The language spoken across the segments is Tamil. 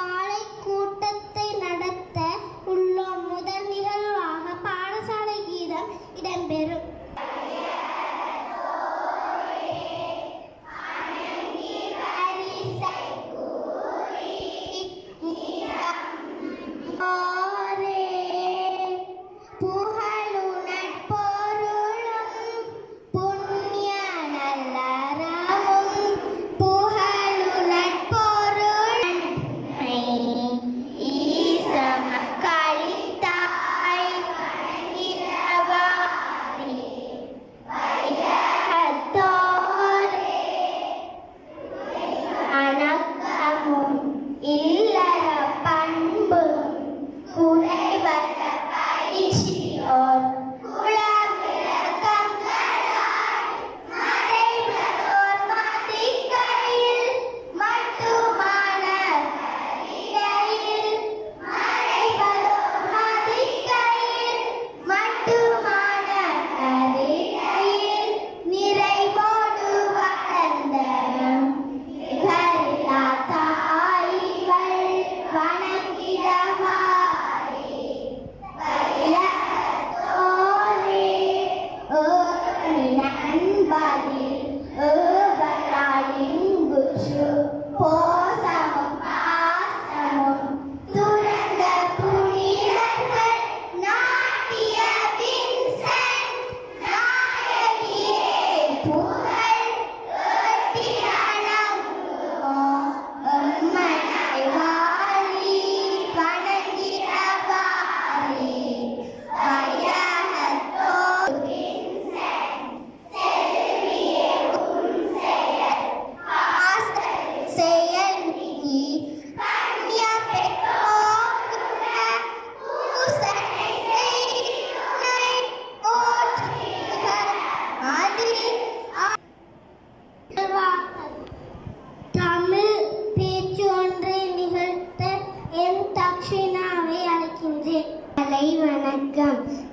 காலை கூட்டத்தை நடத்த உள்ளோம். முதல் நிகழ்வாக பாடசாலை கீதம் இடம்பெறும்.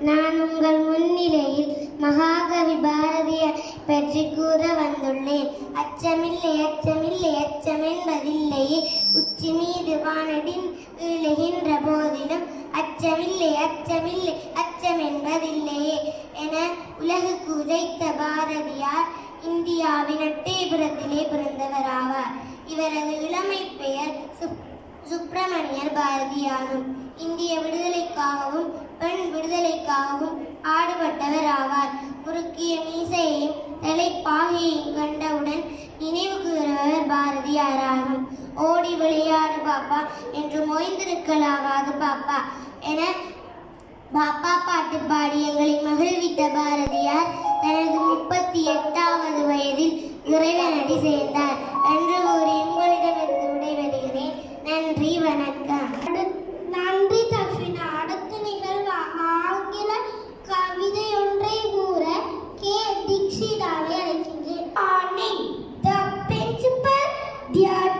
நான் உங்கள் முன்னிலையில் மகாகவி பாரதியார் பற்றி கூற வந்துள்ளேன். அச்சமில்லை அச்சமில்லை அச்சமென்பதில்லையே உச்சி மீது வானடின் விழுகின்ற போதிலும் அச்சமில்லை அச்சமில்லை அச்சம் என்பதில்லையே என உலகுக்கு உதைத்த பாரதியார் இந்தியாவின் அட்டேபுரத்திலே பிறந்தவராவார். இவரது இளமை பெயர் சுப்- சுப்பிரமணியர் பாரதியாரும் இந்திய விடுதலைக்காகவும் பெண் விடுதலைக்காகவும் ஆடுபட்டவர் ஆவார் முறுக்கிய மீசையையும் தலைப்பாகையையும் கண்டவுடன் நினைவுக்கு வருபவர் பாரதியாராகும். ஓடி விளையாடு பாப்பா என்று மொய்ந்திருக்கலாகாது பாப்பா என பாப்பா பாட்டு பாடி எங்களை மகிழ்வித்த பாரதியார் தனது முப்பத்தி எட்டாவது வயதில் இறைவனடி சேர்ந்தார். என்று Yeah.